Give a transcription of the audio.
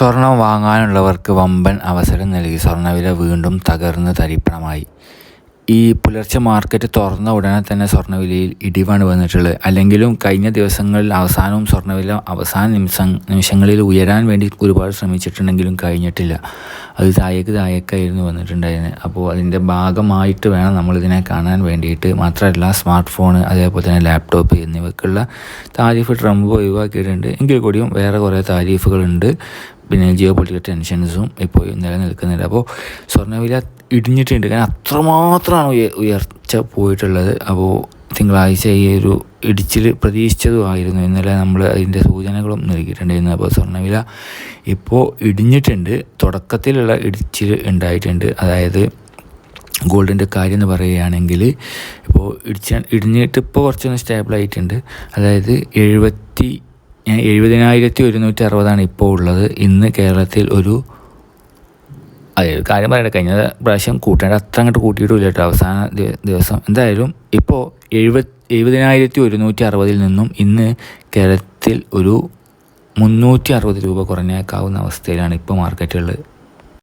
സ്വർണം വാങ്ങാനുള്ളവർക്ക് വമ്പൻ അവസരം നൽകി സ്വർണവില വീണ്ടും തകർന്ന് തരിപ്പണമായി. ഈ പുലർച്ചെ മാർക്കറ്റ് തുറന്ന ഉടനെ തന്നെ സ്വർണവിലയിൽ ഇടിവാണ് വന്നിട്ടുള്ളത്. അല്ലെങ്കിലും കഴിഞ്ഞ ദിവസങ്ങളിൽ അവസാനവും സ്വർണവില അവസാന നിമിഷം നിമിഷങ്ങളിൽ ഉയരാൻ വേണ്ടി ഒരുപാട് ശ്രമിച്ചിട്ടുണ്ടെങ്കിലും കഴിഞ്ഞിട്ടില്ല. അത് താഴേക്ക് താഴേക്കായിരുന്നു വന്നിട്ടുണ്ടായിരുന്നത്. അപ്പോൾ അതിന്റെ ഭാഗമായിട്ട് വേണം നമ്മളിതിനെ കാണാൻ വേണ്ടിയിട്ട്. മാത്രമല്ല സ്മാർട്ട് ഫോൺ അതേപോലെ തന്നെ ലാപ്ടോപ്പ് എന്നിവയ്ക്കുള്ള താരിഫ് ട്രംപ് ഒഴിവാക്കിയിട്ടുണ്ട്. എങ്കിൽ കൂടിയും വേറെ കുറേ താരിഫുകളുണ്ട്. പിന്നെ ജിയോ പൊളിറ്റിക്കൽ ടെൻഷൻസും ഇപ്പോൾ നിലനിൽക്കുന്നുണ്ട്. അപ്പോൾ സ്വർണവില ഇടിഞ്ഞിട്ടുണ്ട്. കാരണം അത്രമാത്രമാണ് ഉയ ഉയർച്ച പോയിട്ടുള്ളത്. അപ്പോൾ തിങ്കളാഴ്ച ഈ ഒരു ഇടിച്ചിൽ പ്രതീക്ഷിച്ചതും ആയിരുന്നു. ഇന്നലെ നമ്മൾ അതിന്റെ സൂചനകളും നൽകിയിട്ടുണ്ടായിരുന്നു. അപ്പോൾ സ്വർണവില ഇപ്പോൾ ഇടിഞ്ഞിട്ടുണ്ട്. തുടക്കത്തിലുള്ള ഇടിച്ചിൽ ഉണ്ടായിട്ടുണ്ട്. അതായത് ഗോൾഡിന്റെ കാര്യം എന്ന് പറയുകയാണെങ്കിൽ ഇപ്പോൾ ഇടിച്ച ഇടിഞ്ഞിട്ട് ഇപ്പോൾ കുറച്ചൊന്ന് സ്റ്റേബിളായിട്ടുണ്ട് അതായത് എഴുപത്തി എഴുപതിനായിരത്തി ഒരുന്നൂറ്റി അറുപതാണ് ഇപ്പോൾ ഉള്ളത്. ഇന്ന് കേരളത്തിൽ ഒരു അതെ ഒരു കാര്യം പറയട്ടെ കഴിഞ്ഞ പ്രാവശ്യം കൂട്ടേണ്ട അത്ര അങ്ങോട്ട് കൂട്ടിയിട്ടില്ല കേട്ടോ അവസാന ദിവസം. എന്തായാലും ഇപ്പോൾ എഴുപത് എഴുപതിനായിരത്തി ഒരുന്നൂറ്റി അറുപതിൽ നിന്നും ഇന്ന് കേരളത്തിൽ ഒരു മുന്നൂറ്റി അറുപത് രൂപ കുറഞ്ഞേക്കാവുന്ന അവസ്ഥയിലാണ് ഇപ്പോൾ മാർക്കറ്റുള്ളത്